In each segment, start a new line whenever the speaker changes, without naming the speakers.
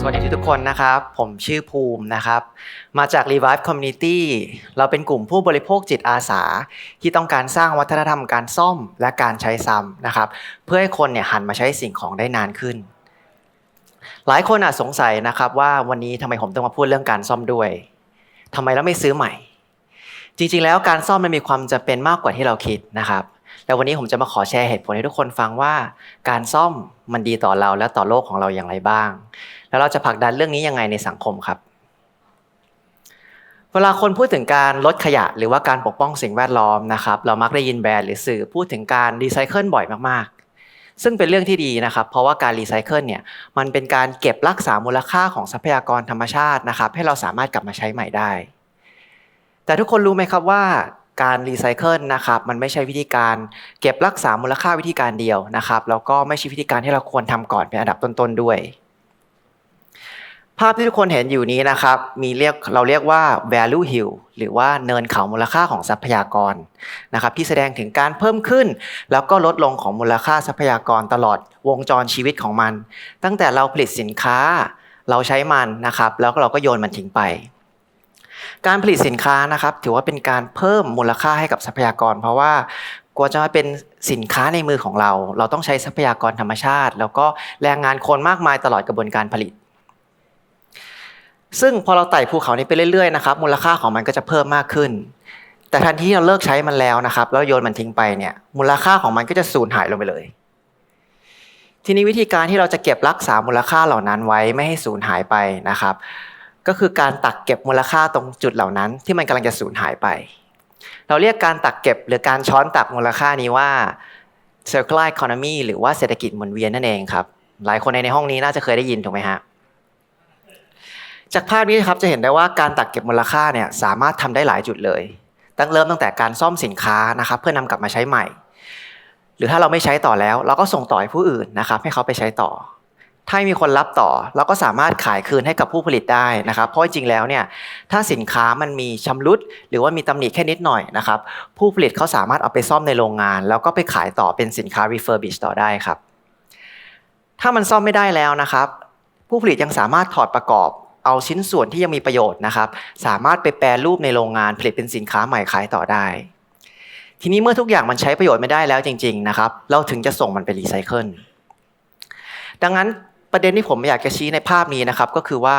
สวัสดีทุกคนนะครับ ผมชื่อภูมินะครับ มาจาก Revive Community เราเป็นกลุ่มผู้บริโภคจิตอาสา ที่ต้องการสร้างวัฒนธรรมการซ่อมและการใช้ซ้ำนะครับ เพื่อให้คนเนี่ยหันมาใช้สิ่งของได้นานขึ้น หลายคนอาจสงสัยนะครับว่าวันนี้ทำไมผมต้องมาพูดเรื่องการซ่อมด้วยทำไมเราไม่ซื้อใหม่ จริงๆ แล้วการซ่อมมันมีความจำเป็นมากกว่าที่เราคิดนะครับ แล้ววันนี้ผมจะมาขอแชร์เหตุผลให้ทุกคนฟังว่า การซ่อมมันดีต่อเราและต่อโลกของเราอย่างไรบ้าง แล้วเราจะผลักดันเรื่องนี้ยังไงในสังคมครับ เวลาคนพูดถึงการลดขยะ หรือว่าการปกป้องสิ่งแวดล้อมนะครับเรามักได้ยินแบรนด์หรือสื่อพูดถึงการรีไซเคิลบ่อยมากๆ ซึ่งเป็นเรื่องที่ดีนะครับ เพราะว่าการรีไซเคิลเนี่ยมันเป็นการเก็บรักษามูลค่าของทรัพยากรธรรมชาตินะครับ ให้เราสามารถกลับมาใช้ใหม่ได้ แต่ทุกคนรู้ไหมครับว่า การรีไซเคิลนะครับมันไม่ใช่วิธีการเก็บรักษามูลค่าวิธีการเดียวนะครับแล้วก็ไม่ใช่วิธีการที่เราควรทำก่อนเป็นอันดับต้นๆด้วย ภาพที่ทุกคนเห็นอยู่นี้นะครับมีเรียกเราเรียกว่า value hill หรือว่าเนินเขามูลค่าของทรัพยากรนะครับที่แสดงถึงการเพิ่มขึ้น แล้วก็ลดลงของมูลค่าทรัพยากรตลอดวงจรชีวิตของมัน ตั้งแต่เราผลิตสินค้าเราใช้มันนะครับ แล้วเราก็โยนมันทิ้งไป การผลิตสินค้านะครับ ถือว่าเป็นการเพิ่มมูลค่าให้กับทรัพยากร เพราะว่ากว่าจะมาเป็นสินค้าในมือของเรา เราต้องใช้ทรัพยากรธรรมชาติ แล้วก็แรงงานคนมากมายตลอดกระบวนการผลิต ซึ่งพอเราไต่ภูเขานี้ไปเรื่อยๆนะครับมูลค่าของมันก็จะเพิ่มมากขึ้น แต่ทันทีที่เราเลิกใช้มันแล้วนะครับ แล้วโยนมันทิ้งไปเนี่ยมูลค่าของมันก็จะสูญหายลงไปเลยทีนี้วิธีการที่เราจะเก็บรักษามูลค่าเหล่านั้นไว้ไม่ให้สูญหายไปนะครับ ก็คือการตักเก็บมูลค่าตรงจุดเหล่านั้น ที่มันกำลังจะสูญหายไป เราเรียกการตักเก็บหรือการช้อนตักมูลค่านี้ว่า circular economy หรือว่าเศรษฐกิจหมุนเวียนนั่นเองครับ หลายคนในห้องนี้น่าจะเคยได้ยินถูกไหมฮะจากภาพนี้ครับจะเห็นได้ว่าการตักเก็บมูลค่าเนี่ยสามารถทำได้หลายจุดเลย ตั้งเริ่มตั้งแต่การซ่อมสินค้านะครับเพื่อนำกลับมาใช้ใหม่ หรือถ้าเราไม่ใช้ต่อแล้ว เราก็ส่งต่อให้ผู้อื่นนะครับให้เขาไปใช้ต่อ ถ้ามีคนรับต่อ เราก็สามารถขายคืนให้กับผู้ผลิตได้นะครับ เพราะจริงแล้วเนี่ยถ้าสินค้ามันมีชำรุด หรือว่ามีตำหนิแค่นิดหน่อยนะครับผู้ผลิตเขาสามารถเอาไปซ่อมในโรงงาน แล้วก็ไปขายต่อเป็นสินค้า refurbish ต่อได้ครับ ถ้ามันซ่อมไม่ได้แล้วนะครับ ผู้ผลิตยังสามารถถอดประกอบเอาชิ้นส่วนที่ยังมีประโยชน์นะครับ สามารถไปแปรรูปในโรงงานผลิตเป็นสินค้าใหม่ขายต่อได้ ทีนี้เมื่อทุกอย่างมันใช้ประโยชน์ไม่ได้แล้วจริง ๆนะครับ เราถึงจะส่งมันไปรีไซเคิลดังนั้น ประเด็นที่ผมอยากจะชี้ในภาพนี้นะครับ ก็คือว่า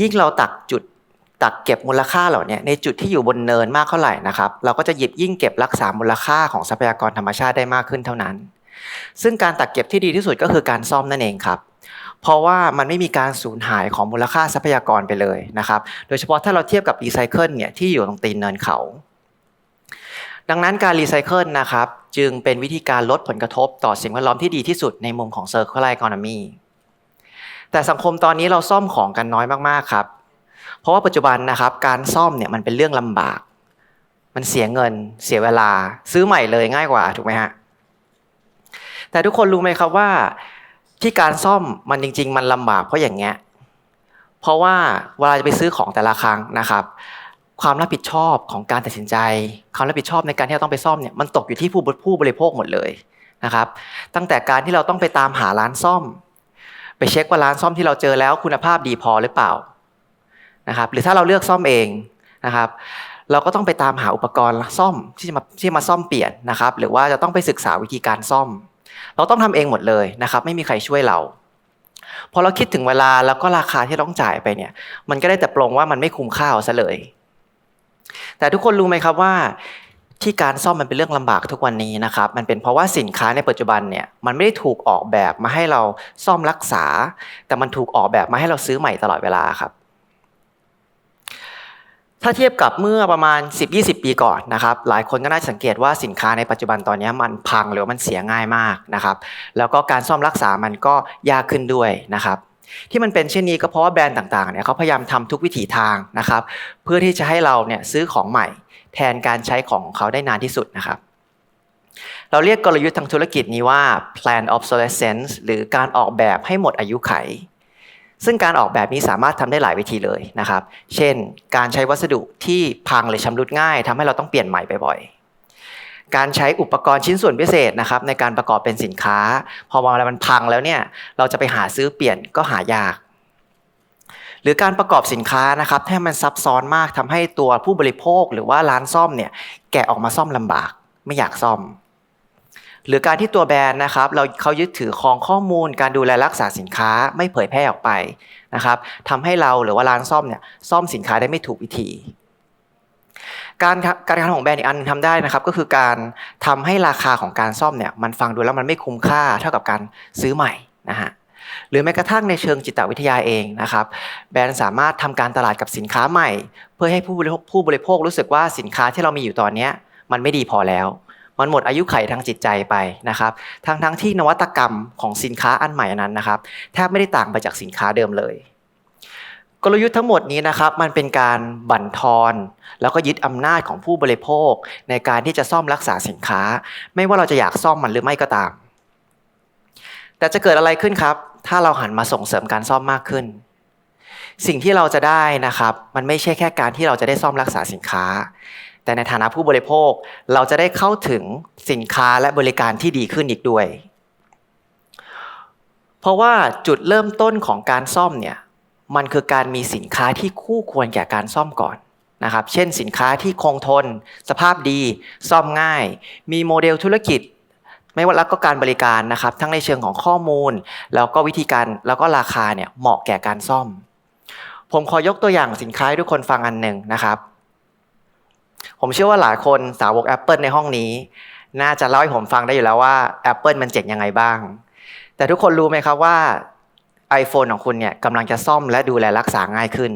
ยิ่งเราตักจุดตักเก็บมูลค่าเหล่านี้ในจุดที่อยู่บนเนินมากเท่าไหร่นะครับ เราก็จะหยิบยิ่งเก็บรักษามูลค่าของทรัพยากรธรรมชาติได้มากขึ้นเท่านั้น ซึ่งการตักเก็บที่ดีที่สุดก็คือการซ่อมนั่นเองครับเพราะว่ามันไม่มีการสูญหายของมูลค่าทรัพยากรไปเลยนะครับ โดยเฉพาะถ้าเราเทียบกับรีไซเคิลเนี่ยที่อยู่ตรงตีนเนินเขา ดังนั้นการรีไซเคิลนะครับจึงเป็นวิธีการลดผลกระทบต่อสิ่งแวดล้อมที่ดีที่สุดในมุมของ Circular Economy แต่สังคมตอนนี้เราซ่อมของกันน้อยมากๆครับ เพราะว่าปัจจุบันนะครับการซ่อมเนี่ยมันเป็นเรื่องลำบาก มันเสียเงิน เสียเวลา ซื้อใหม่เลยง่ายกว่าถูกไหมฮะแต่ทุกคนรู้ไหมครับว่าที่การซ่อมมันจริง ๆ มันลำบากเพราะอย่างเงี้ยเพราะว่าเวลาจะไปซื้อของแต่ละครั้งนะครับ ความรับผิดชอบของการตัดสินใจ ความรับผิดชอบในการที่เราต้องไปซ่อมเนี่ยมันตกอยู่ที่ผู้ผู้บริโภคหมดเลยนะครับ ตั้งแต่การที่เราต้องไปตามหาร้านซ่อม ไปเช็คว่าร้านซ่อมที่เราเจอแล้วคุณภาพดีพอหรือเปล่านะครับหรือถ้าเราเลือกซ่อมเองนะครับ เราก็ต้องไปตามหาอุปกรณ์ซ่อมที่จะมาที่มาซ่อมเปลี่ยนนะครับ หรือว่าจะต้องไปศึกษาวิธีการซ่อม เราต้องทำเองหมดเลยนะครับ ไม่มีใครช่วยเราพอเราคิดถึงเวลาแล้วก็ราคาที่ต้องจ่ายไปเนี่ย มันก็ได้แต่ปรงว่ามันไม่คุ้มค่าซะเลย แต่ทุกคนรู้ไหมครับว่า ที่การซ่อมมันเป็นเรื่องลำบากทุกวันนี้นะครับ มันเป็นเพราะว่าสินค้าในปัจจุบันเนี่ยมันไม่ได้ถูกออกแบบมาให้เราซ่อมรักษา แต่มันถูกออกแบบมาให้เราซื้อใหม่ตลอดเวลาครับ ถ้าเทียบกับเมื่อประมาณ 10-20 ปีก่อนนะครับ หลายคนก็น่าสังเกตว่าสินค้าในปัจจุบันตอนนี้มันพังหรือมันเสียง่ายมากนะครับ แล้วก็การซ่อมรักษามันก็ยากขึ้นด้วยนะครับ ที่มันเป็นเช่นนี้ก็เพราะว่าแบรนด์ต่างๆเนี่ยเขาพยายามทำทุกวิถีทางนะครับ เพื่อที่จะให้เราเนี่ยซื้อของใหม่ แทนการใช้ของเขาได้นานที่สุดนะครับ เราเรียกกลยุทธ์ทางธุรกิจนี้ว่า plan obsolescence หรือการออกแบบให้หมดอายุไข ซึ่งการออกแบบนี้สามารถทำได้หลายวิธีเลยนะครับ เช่น การใช้วัสดุที่พังหรือชำรุดง่ายทำให้เราต้องเปลี่ยนใหม่บ่อยๆ การใช้อุปกรณ์ชิ้นส่วนพิเศษนะครับในการประกอบเป็นสินค้า พอเวลามันพังแล้วเนี่ยเราจะไปหาซื้อเปลี่ยนก็หายาก หรือการประกอบสินค้านะครับให้มันซับซ้อนมากทำให้ตัวผู้บริโภคหรือว่าร้านซ่อมเนี่ยแกะออกมาซ่อมลำบากไม่อยากซ่อม หรือการที่ตัวแบรนด์นะครับเราเขายึดถือครองข้อมูล การดูแลรักษาสินค้าไม่เผยแพร่ออกไปนะครับทำให้เราหรือว่าร้านซ่อมเนี่ยซ่อมสินค้าได้ไม่ถูกวิธี การการทำของแบรนด์อีกอันนึงทำได้นะครับ ก็คือการทำให้ราคาของการซ่อมเนี่ยมันฟังดูแล้วมันไม่คุ้มค่าเท่ากับการซื้อใหม่นะฮะหรือแม้กระทั่งในเชิงจิตวิทยาเองนะครับ แบรนด์สามารถทำการตลาดกับสินค้าใหม่ เพื่อให้ผู้บริโภคผู้บริโภครู้สึกว่าสินค้าที่เรามีอยู่ตอนนี้มันไม่ดีพอแล้ว มันหมดอายุไขทางจิตใจไปนะครับทั้งทั้งที่นวัตกรรมของสินค้าอันใหม่นั้นนะครับแทบไม่ได้ต่างไปจากสินค้าเดิมเลย กลยุทธ์ทั้งหมดนี้นะครับมันเป็นการบั่นทอน แล้วก็ยึดอำนาจของผู้บริโภค ในการที่จะซ่อมรักษาสินค้า ไม่ว่าเราจะอยากซ่อมมันหรือไม่ก็ตาม แต่จะเกิดอะไรขึ้นครับ ถ้าเราหันมาส่งเสริมการซ่อมมากขึ้น สิ่งที่เราจะได้นะครับ มันไม่ใช่แค่การที่เราจะได้ซ่อมรักษาสินค้า แต่ในฐานะผู้บริโภคเราจะได้เข้าถึงสินค้าและบริการที่ดีขึ้นอีกด้วย เพราะว่าจุดเริ่มต้นของการซ่อมเนี่ย มันคือการมีสินค้าที่คู่ควรแก่การซ่อมก่อนนะครับ เช่นสินค้าที่คงทน สภาพดี ซ่อมง่าย มีโมเดลธุรกิจ ไม่ว่าแล้วก็การบริการนะครับ ทั้งในเชิงของข้อมูล แล้วก็วิธีการแล้วก็ราคาเนี่ยเหมาะแก่การซ่อม ผมขอยกตัวอย่างสินค้าให้ทุกคนฟังอันหนึ่งนะครับ ผมเชื่อว่าหลายคนสาวก Apple ในห้องนี้ น่าจะเล่าให้ผมฟังได้อยู่แล้วว่า Apple มันเจ๋งยังไงบ้าง แต่ทุกคนรู้ไหมครับว่า iPhone ของคุณเนี่ยกำลังจะซ่อมและดูแลรักษาง่ายขึ้น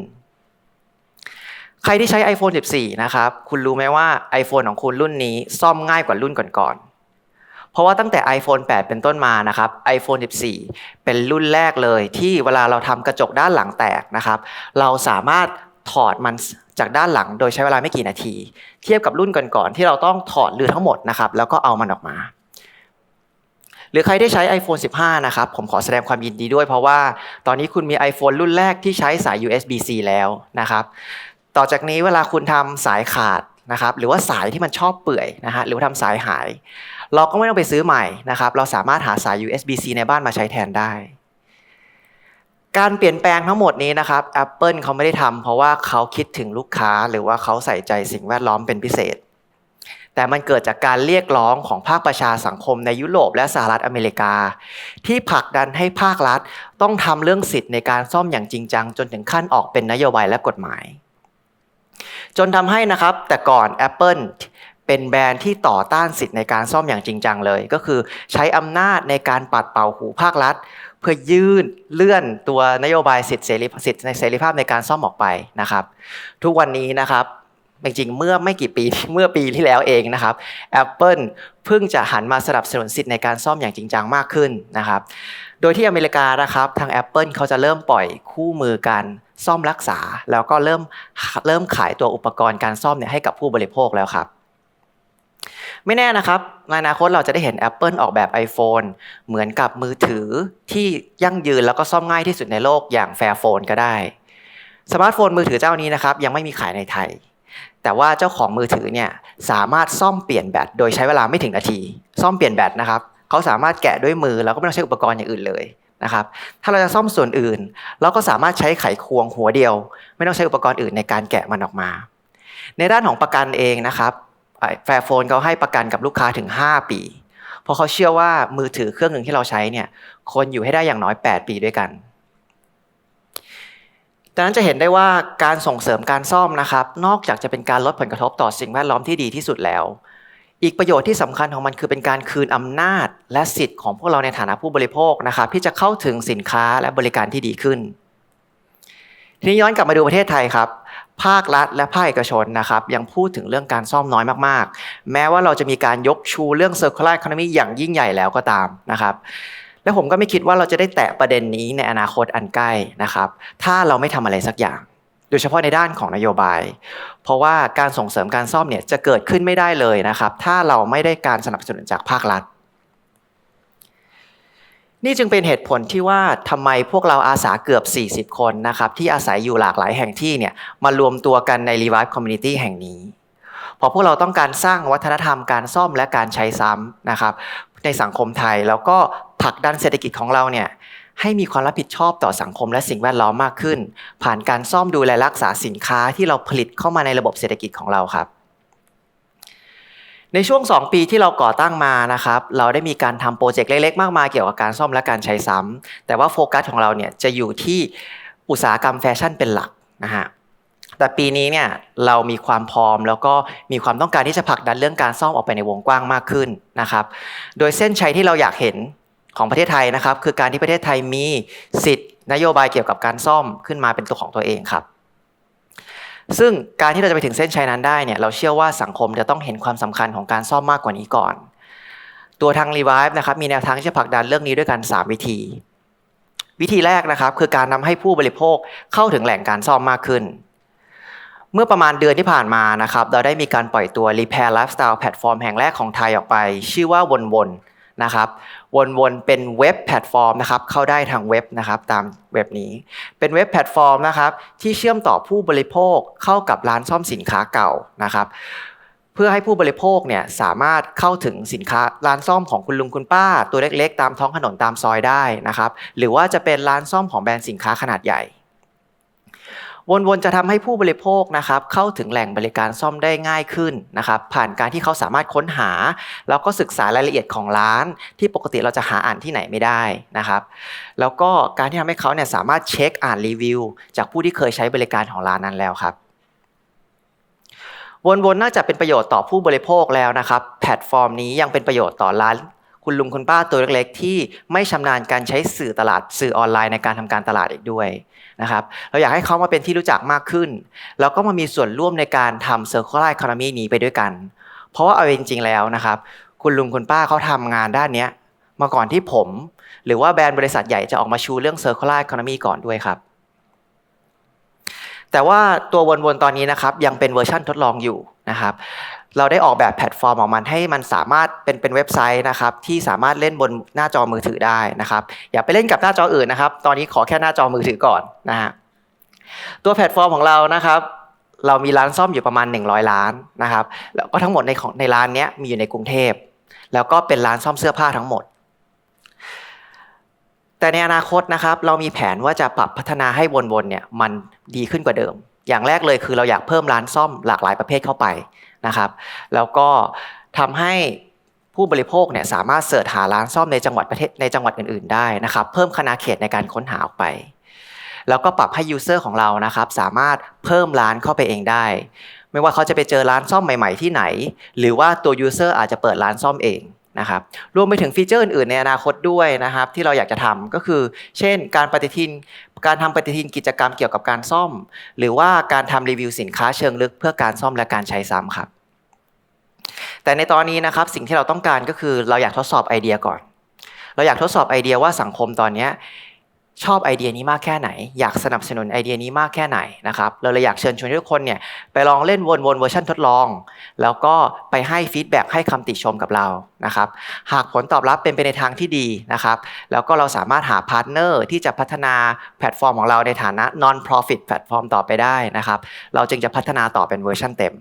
ใครที่ใช้ iPhone 14 นะครับ คุณรู้ไหมว่า iPhone ของคุณรุ่นนี้ซ่อมง่ายกว่ารุ่นก่อนๆ เพราะว่าตั้งแต่ iPhone 8 เป็นต้นมานะครับ iPhone 14 เป็นรุ่นแรกเลยที่เวลาเราทำกระจกด้านหลังแตกนะครับ เราสามารถถอดมันจากด้านหลังโดยใช้เวลาไม่กี่นาที เทียบกับรุ่นก่อนๆที่เราต้องถอดเรือทั้งหมดนะครับแล้วก็เอามันออกมา รือใครได้ใช้ iPhone 15 นะครับ ผมขอแสดงความยินดีด้วยเพราะว่าตอนนี้คุณมี iPhone รุ่นแรกที่ใช้สาย USB-C แล้วนะครับ ต่อจากนี้เวลาคุณทำสายขาดนะครับ หรือว่าสายที่มันชอบเปื่อยนะฮะหรือว่าทำสายหาย เราก็ไม่ต้องไปซื้อใหม่นะครับ เราสามารถหาสาย USB-C ในบ้านมาใช้แทนได้ การเปลี่ยนแปลงทั้งหมดนี้นะครับ Apple เขาไม่ได้ทำเพราะว่าเขาคิดถึงลูกค้าหรือว่าเขาใส่ใจสิ่งแวดล้อมเป็นพิเศษ แต่มันเกิดจากการเรียกร้องของภาคประชาสังคมในยุโรปและสหรัฐอเมริกา ที่ผลักดันให้ภาครัฐต้องทำเรื่องสิทธิ์ในการซ่อมอย่างจริงจัง จนถึงขั้นออกเป็นนโยบายและกฎหมาย จนทำให้นะครับแต่ก่อน Apple เป็นแบรนด์ที่ต่อต้านสิทธิ์ในการซ่อมอย่างจริงจังเลย ก็คือใช้อำนาจในการปัดเป่าหูภาครัฐ เพื่อยื่นเลื่อนตัวนโยบายสิทธิเสรีสิทธิในเสรีภาพในการซ่อมออกไปนะครับ ทุกวันนี้นะครับ จริงๆเมื่อไม่กี่ปีเมื่อปีที่แล้วเองนะครับ Apple เพิ่งจะหันมาสนับสนุนสิทธิ์ในการซ่อมอย่างจริงจังมากขึ้นนะครับ โดยที่อเมริกานะครับทาง Apple เขาจะเริ่มปล่อยคู่มือการซ่อมรักษา แล้วก็เริ่มเริ่มขายตัวอุปกรณ์การซ่อมเนี่ยให้กับผู้บริโภคแล้วครับ ไม่แน่นะครับในอนาคตเราจะได้เห็น Apple ออกแบบ iPhone เหมือนกับมือถือที่ยั่งยืนแล้วก็ซ่อมง่ายที่สุดในโลกอย่าง Fairphone ก็ได้สมาร์ทโฟนมือถือเจ้านี้นะครับยังไม่มีขายในไทย แต่ว่าเจ้าของมือถือเนี่ยสามารถซ่อมเปลี่ยนแบตโดยใช้เวลาไม่ถึงนาที ซ่อมเปลี่ยนแบตนะครับเขาสามารถแกะด้วยมือแล้วก็ไม่ต้องใช้อุปกรณ์อย่างอื่นเลยนะครับถ้าเราจะซ่อมส่วนอื่น เราก็สามารถใช้ไขควงหัวเดียว ไม่ต้องใช้อุปกรณ์อื่นในการแกะมันออกมา ในด้านของประกันเองนะครับแฟร์โฟนเขาให้ประกันกับลูกค้าถึง 5 ปี เพราะเขาเชื่อว่ามือถือเครื่องหนึ่งที่เราใช้เนี่ยคนอยู่ให้ได้อย่างน้อย 8 ปีด้วยกัน ดังนั้นจะเห็นได้ว่าการส่งเสริมการซ่อมนะครับ นอกจากจะเป็นการลดผลกระทบต่อสิ่งแวดล้อมที่ดีที่สุดแล้ว อีกประโยชน์ที่สำคัญของมันคือเป็นการคืนอำนาจ และสิทธิ์ของพวกเราในฐานะผู้บริโภคนะครับที่จะเข้าถึงสินค้าและบริการที่ดีขึ้น ทีนี้ย้อนกลับมาดูประเทศไทยครับภาครัฐและภาคเอกชนนะครับยังพูดถึงเรื่องการซ่อมน้อยมากๆ แม้ว่าเราจะมีการยกชูเรื่อง circular economy อย่างยิ่งใหญ่แล้วก็ตามนะครับ และผมก็ไม่คิดว่าเราจะได้แตะประเด็นนี้ในอนาคตอันใกล้นะครับ ถ้าเราไม่ทำอะไรสักอย่าง โดยเฉพาะในด้านของนโยบาย เพราะว่าการส่งเสริมการซ่อมเนี่ยจะเกิดขึ้นไม่ได้เลยนะครับ ถ้าเราไม่ได้การสนับสนุนจากภาครัฐ นี่จึงเป็นเหตุผลที่ว่าทำไมพวกเราอาสาเกือบ 40 คนนะครับที่อาศัยอยู่หลากหลายแห่งที่เนี่ยมารวมตัวกันใน Revive Community แห่งนี้เพราะพวกเราต้องการสร้างวัฒนธรรมการซ่อมและการใช้ซ้ำนะครับ ในสังคมไทย แล้วก็ผลักดันเศรษฐกิจของเราเนี่ยให้มีความรับผิดชอบต่อสังคมและสิ่งแวดล้อมมากขึ้น ผ่านการซ่อมดูแลรักษาสินค้าที่เราผลิตเข้ามาในระบบเศรษฐกิจของเราครับ ในช่วง 2 ปีที่เราก่อตั้งมานะครับ เราได้มีการทำโปรเจกต์เล็กๆ มากมายเกี่ยวกับการซ่อมและการใช้ซ้ำแต่ว่าโฟกัสของเราเนี่ยจะอยู่ที่อุตสาหกรรมแฟชั่นเป็นหลักนะฮะ แต่ปีนี้เนี่ยเรามีความพร้อมแล้วก็มีความต้องการที่จะผลักดันเรื่องการซ่อมออกไปในวงกว้างมากขึ้นนะครับ โดยเส้นชัยที่เราอยากเห็นของประเทศไทยนะครับ คือการที่ประเทศไทยมีสิทธิ์นโยบายเกี่ยวกับการซ่อมขึ้นมาเป็นตัวของตัวเองครับ ซึ่งการที่เราจะไปถึงเส้นชัยนั้นได้เนี่ยเราเชื่อว่าสังคมจะต้องเห็นความสำคัญของการซ่อมมากกว่านี้ก่อน ตัวทาง Revive นะครับมีแนวทางที่จะผลักดันเรื่องนี้ด้วยกัน 3 วิธีวิธีแรกนะครับคือการนำให้ผู้บริโภคเข้าถึงแหล่งการซ่อมมากขึ้น เมื่อประมาณเดือนที่ผ่านมานะครับเราได้มีการปล่อยตัว Repair Lifestyle แพลตฟอร์มแห่งแรกของไทยออกไป ชื่อว่าวนวนๆนะครับวนวนๆเป็นเว็บแพลตฟอร์มนะครับเข้าได้ทางเว็บนะครับตามเว็บนี้ เป็นเว็บแพลตฟอร์มนะครับที่เชื่อมต่อผู้บริโภคเข้ากับร้านซ่อมสินค้าเก่านะครับเพื่อให้ผู้บริโภคเนี่ยสามารถเข้าถึงสินค้าร้านซ่อมของคุณลุงคุณป้า ตัวเล็กๆ ตามท้องถนนตามซอยได้นะครับหรือว่าจะเป็นร้านซ่อมของแบรนด์สินค้าขนาดใหญ่ วนๆจะทำให้ผู้บริโภคนะครับเข้าถึงแหล่งบริการซ่อมได้ง่ายขึ้นนะครับผ่านการที่เขาสามารถค้นหา แล้วก็ศึกษารายละเอียดของร้าน ที่ปกติเราจะหาอ่านที่ไหนไม่ได้นะครับ แล้วก็การที่ทำให้เขาเนี่ยสามารถเช็คอ่านรีวิว จากผู้ที่เคยใช้บริการของร้านนั้นแล้วครับวนๆน่าจะเป็นประโยชน์ต่อผู้บริโภคแล้วนะครับ แพลตฟอร์มนี้ยังเป็นประโยชน์ต่อร้านคุณลุงคุณป้าตัวเล็กๆ ที่ไม่ชำนาญการใช้สื่อตลาดสื่อออนไลน์ในการทำการตลาดอีกด้วย นะครับเราอยากให้เขามาเป็นที่รู้จักมากขึ้น แล้วก็มามีส่วนร่วมในการทำ circular economy นี้ไปด้วยกัน เพราะว่าเอาจริงๆแล้วนะครับ คุณลุงคุณป้าเขาทำงานด้านนี้มาก่อนที่ผม หรือว่าแบรนด์บริษัทใหญ่จะออกมาชูเรื่อง circular economy ก่อนด้วยครับ แต่ว่าตัววนๆตอนนี้นะครับยังเป็นเวอร์ชั่นทดลองอยู่นะครับ เราได้ออกแบบแพลตฟอร์มออกมาให้มันสามารถเป็นเป็นเว็บไซต์นะครับที่สามารถเล่นบนหน้าจอมือถือได้นะครับ อย่าไปเล่นกับหน้าจออื่นนะครับ ตอนนี้ขอแค่หน้าจอมือถือก่อนนะฮะตัวแพลตฟอร์มของเรานะครับ เรามีร้านซ่อมอยู่ประมาณ 100 ล้านนะครับแล้วก็ทั้งหมดในของในร้านนี้มีอยู่ในกรุงเทพ แล้วก็เป็นร้านซ่อมเสื้อผ้าทั้งหมด แต่ในอนาคตนะครับเรามีแผนว่าจะปรับพัฒนาให้วนๆเนี่ยมันดีขึ้นกว่าเดิม อย่างแรกเลยคือเราอยากเพิ่มร้านซ่อมหลากหลายประเภทเข้าไป นะครับ แล้วก็ทำให้ผู้บริโภคเนี่ยสามารถเสิร์ชหาร้านซ่อมในจังหวัดประเทศในจังหวัดอื่นๆได้นะครับ เพิ่มคณาเขตในการค้นหาออกไป แล้วก็ปรับให้ยูเซอร์ของเรานะครับสามารถเพิ่มร้านเข้าไปเองได้ ไม่ว่าเขาจะไปเจอร้านซ่อมใหม่ ๆ ที่ไหน หรือว่าตัวยูเซอร์อาจจะเปิดร้านซ่อมเองนะครับรวมไปถึงฟีเจอร์อื่นๆ ในอนาคตด้วยนะครับที่เราอยากจะทำก็คือ เช่น การปฏิทินการทำปฏิทินกิจกรรมเกี่ยวกับการซ่อม หรือว่าการทำรีวิวสินค้าเชิงลึกเพื่อการซ่อมและการใช้ซ้ำครับ แต่ในตอนนี้นะครับสิ่งที่เราต้องการก็คือเราอยากทดสอบไอเดียก่อน เราอยากทดสอบไอเดียว่าสังคมตอนนี้ชอบไอเดียนี้มากแค่ไหน อยากสนับสนุนไอเดียนี้มากแค่ไหนนะครับเราเลยอยากเชิญชวนทุกคนเนี่ยไปลองเล่นวนๆเวอร์ชันทดลอง แล้วก็ไปให้ฟีดแบ็กให้คำติชมกับเรานะครับหากผลตอบรับเป็นไปในทางที่ดีนะครับแล้วก็เราสามารถหาพาร์ทเนอร์ที่จะพัฒนาแพลตฟอร์มของเราในฐานะ non-profit แพลตฟอร์มต่อไปได้นะครับเราจึงจะพัฒนาต่อเป็นเวอร์ชันเต็ม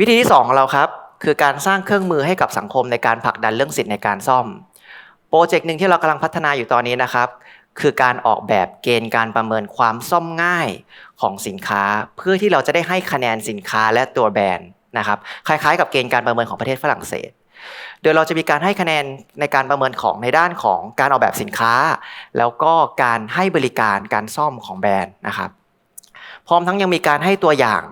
วิธีที่ 2 ของเราครับ คือการสร้างเครื่องมือให้กับสังคมในการผลักดันเรื่องสิทธิ์ในการซ่อม โปรเจกต์หนึ่งที่เรากำลังพัฒนาอยู่ตอนนี้นะครับ คือการออกแบบเกณฑ์การประเมินความซ่อมง่ายของสินค้า เพื่อที่เราจะได้ให้คะแนนสินค้าและตัวแบรนด์นะครับคล้ายๆ กับเกณฑ์การประเมินของประเทศฝรั่งเศสโดยเราจะมีการให้คะแนนในการประเมินของในด้านของการออกแบบสินค้า แล้วก็การให้บริการการซ่อมของแบรนด์นะครับ พร้อมทั้งยังมีการให้ตัวอย่าง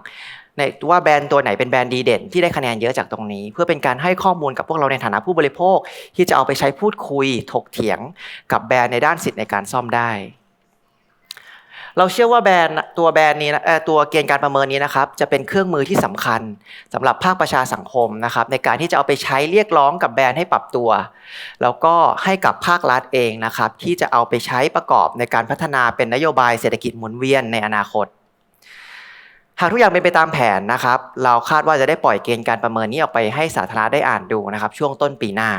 ในว่าแบรนด์ตัวไหนเป็นแบรนด์ดีเด่น ที่ได้คะแนนเยอะจากตรงนี้ เพื่อเป็นการให้ข้อมูลกับพวกเราในฐานะผู้บริโภค ที่จะเอาไปใช้พูดคุยถกเถียงกับแบรนด์ในด้านสิทธิ์ในการซ่อมได้ เราเชื่อว่าแบรนด์ตัวแบรนด์นี้ตัวเกณฑ์การประเมินนี้นะครับจะเป็นเครื่องมือที่สำคัญสำหรับภาคประชาสังคมนะครับในการที่จะเอาไปใช้เรียกร้องกับแบรนด์ให้ปรับตัว แล้วก็ให้กับภาครัฐเองนะครับที่จะเอาไปใช้ประกอบในการพัฒนาเป็นนโยบายเศรษฐกิจหมุนเวียนในอนาคต หากทุกอย่างเป็นไปตามแผนนะครับ เราคาดว่าจะได้ปล่อยเกณฑ์การประเมินนี้ออกไปให้สาธารณะได้อ่านดูนะครับ ช่วงต้นปีหน้า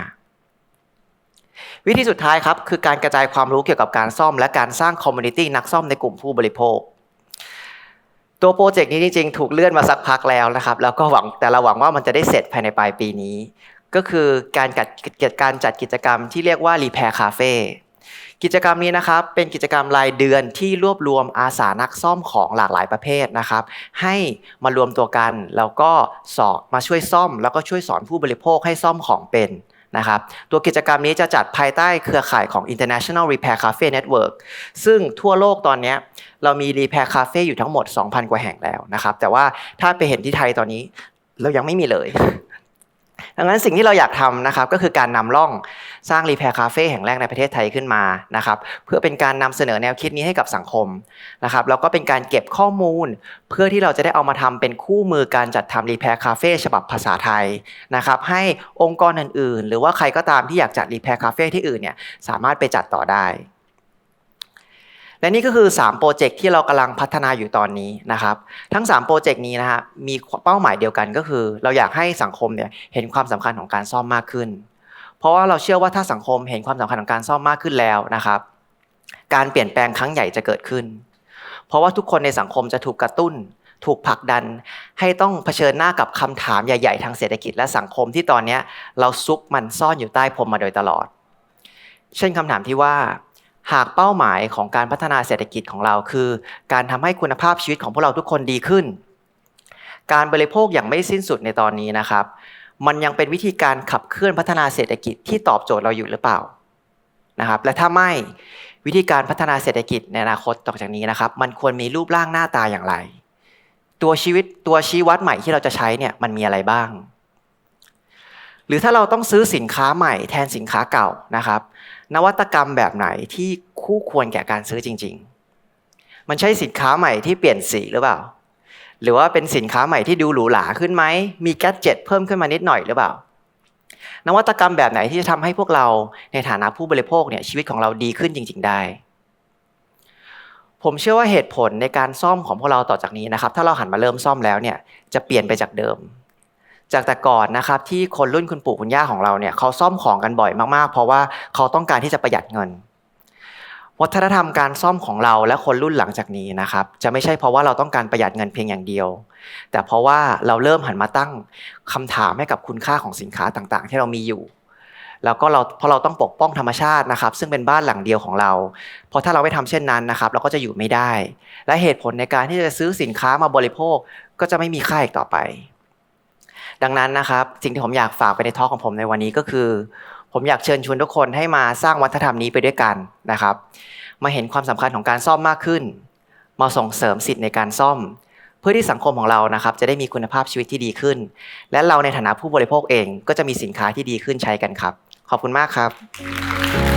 วิธีสุดท้ายครับคือการกระจายความรู้เกี่ยวกับการซ่อม และการสร้างคอมมูนิตี้นักซ่อมในกลุ่มผู้บริโภค ตัวโปรเจกต์นี้จริงๆถูกเลื่อนมาสักพักแล้วนะครับ แล้วก็หวังแต่เราหวังว่ามันจะได้เสร็จภายในปลายปีนี้ ก็คือการจัดการจัดกิจกรรมที่เรียกว่า Repair Cafe กิจกรรมนี้นะครับเป็นกิจกรรมรายเดือนที่รวบรวมอาสานักซ่อมของหลากหลายประเภทนะครับ ให้มารวมตัวกันแล้วก็สอนมาช่วยซ่อม แล้วก็ช่วยสอนผู้บริโภคให้ซ่อมของเป็นนะครับตัวกิจกรรมนี้จะจัดภายใต้เครือข่ายของ International Repair Cafe Network ซึ่งทั่วโลกตอนนี้เรามี Repair Cafe อยู่ทั้งหมด 2,000 กว่าแห่งแล้วนะครับ แต่ว่าถ้าไปเห็นที่ไทยตอนนี้เรายังไม่มีเลย ดังนั้นสิ่งที่เราอยากทำนะครับก็คือการนำร่องสร้างรีแพร์คาเฟ่แห่งแรกในประเทศไทยขึ้นมานะครับเพื่อเป็นการนำเสนอแนวคิดนี้ให้กับสังคมนะครับแล้วก็เป็นการเก็บข้อมูล เพื่อที่เราจะได้เอามาทำเป็นคู่มือการจัดทำรีแพร์คาเฟ่ฉบับภาษาไทยนะครับให้องค์กรอื่นๆ หรือว่าใครก็ตามที่อยากจัดรีแพร์คาเฟ่ที่อื่นเนี่ยสามารถไปจัดต่อได้ และนี่ก็คือ 3 โปรเจกต์ที่เรากำลังพัฒนาอยู่ตอนนี้นะครับ ทั้ง 3 โปรเจกต์นี้นะฮะมีเป้าหมายเดียวกันก็คือ เราอยากให้สังคมเนี่ยเห็นความสำคัญของการซ่อมมากขึ้น เพราะว่าเราเชื่อว่าถ้าสังคมเห็นความสำคัญของการซ่อมมากขึ้นแล้วนะครับ การเปลี่ยนแปลงครั้งใหญ่จะเกิดขึ้น เพราะว่าทุกคนในสังคมจะถูกกระตุ้น ถูกผลักดัน ให้ต้องเผชิญหน้ากับคำถามใหญ่ ๆ ทางเศรษฐกิจและสังคมที่ตอนนี้เราซุกมันซ่อนอยู่ใต้พรมมาโดยตลอด เช่นคำถามที่ว่า หากเป้าหมายของการพัฒนาเศรษฐกิจของเราคือ การทำให้คุณภาพชีวิตของพวกเราทุกคนดีขึ้น การบริโภคอย่างไม่สิ้นสุดในตอนนี้นะครับ มันยังเป็นวิธีการขับเคลื่อนพัฒนาเศรษฐกิจที่ตอบโจทย์เราอยู่หรือเปล่านะครับ และถ้าไม่วิธีการพัฒนาเศรษฐกิจในอนาคตต่อจากนี้นะครับ มันควรมีรูปร่างหน้าตาอย่างไร ตัวชีวิตตัวชี้วัดใหม่ที่เราจะใช้เนี่ยมันมีอะไรบ้าง หรือถ้าเราต้องซื้อสินค้าใหม่แทนสินค้าเก่านะครับ นวัตกรรมแบบไหนที่คู่ควรแก่การซื้อจริง ๆ มันใช่สินค้าใหม่ที่เปลี่ยนสีหรือเปล่า หรือว่าเป็นสินค้าใหม่ที่ดูหรูหราขึ้นไหม มีแกดเจ็ตเพิ่มขึ้นมานิดหน่อยหรือเปล่า นวัตกรรมแบบไหนที่จะทำให้พวกเราในฐานะผู้บริโภคเนี่ยชีวิตของเราดีขึ้นจริง ๆ ได้ ผมเชื่อว่าเหตุผลในการซ่อมของพวกเราต่อจากนี้นะครับ ถ้าเราหันมาเริ่มซ่อมแล้วเนี่ยจะเปลี่ยนไปจากเดิม จากแต่ก่อนนะครับที่คนรุ่นคุณปู่คุณย่าของเราเนี่ยเขาซ่อมของกันบ่อยมากๆ เพราะว่าเขาต้องการที่จะประหยัดเงิน วัฒนธรรมการซ่อมของเราและคนรุ่นหลังจากนี้นะครับ จะไม่ใช่เพราะว่าเราต้องการประหยัดเงินเพียงอย่างเดียว แต่เพราะว่าเราเริ่มหันมาตั้งคำถามให้กับคุณค่าของสินค้าต่างๆ ที่เรามีอยู่แล้วก็เราเพราะเราต้องปกป้องธรรมชาตินะครับ ซึ่งเป็นบ้านหลังเดียวของเรา เพราะถ้าเราไม่ทำเช่นนั้นนะครับ เราก็จะอยู่ไม่ได้ และเหตุผลในการที่จะซื้อสินค้ามาบริโภคก็จะไม่มีค่าอีกต่อไป ดังนั้นนะครับ สิ่งที่ผมอยากฝากไปในทอล์กของผมในวันนี้ก็คือ ผมอยากเชิญชวนทุกคนให้มาสร้างวัฒนธรรมนี้ไปด้วยกันนะครับ มาเห็นความสำคัญของการซ่อมมากขึ้น มาส่งเสริมสิทธิ์ในการซ่อม เพื่อที่สังคมของเรานะครับ จะได้มีคุณภาพชีวิตที่ดีขึ้น และเราในฐานะผู้บริโภคเองก็จะมีสินค้าที่ดีขึ้นใช้กันครับ ขอบคุณมากครับ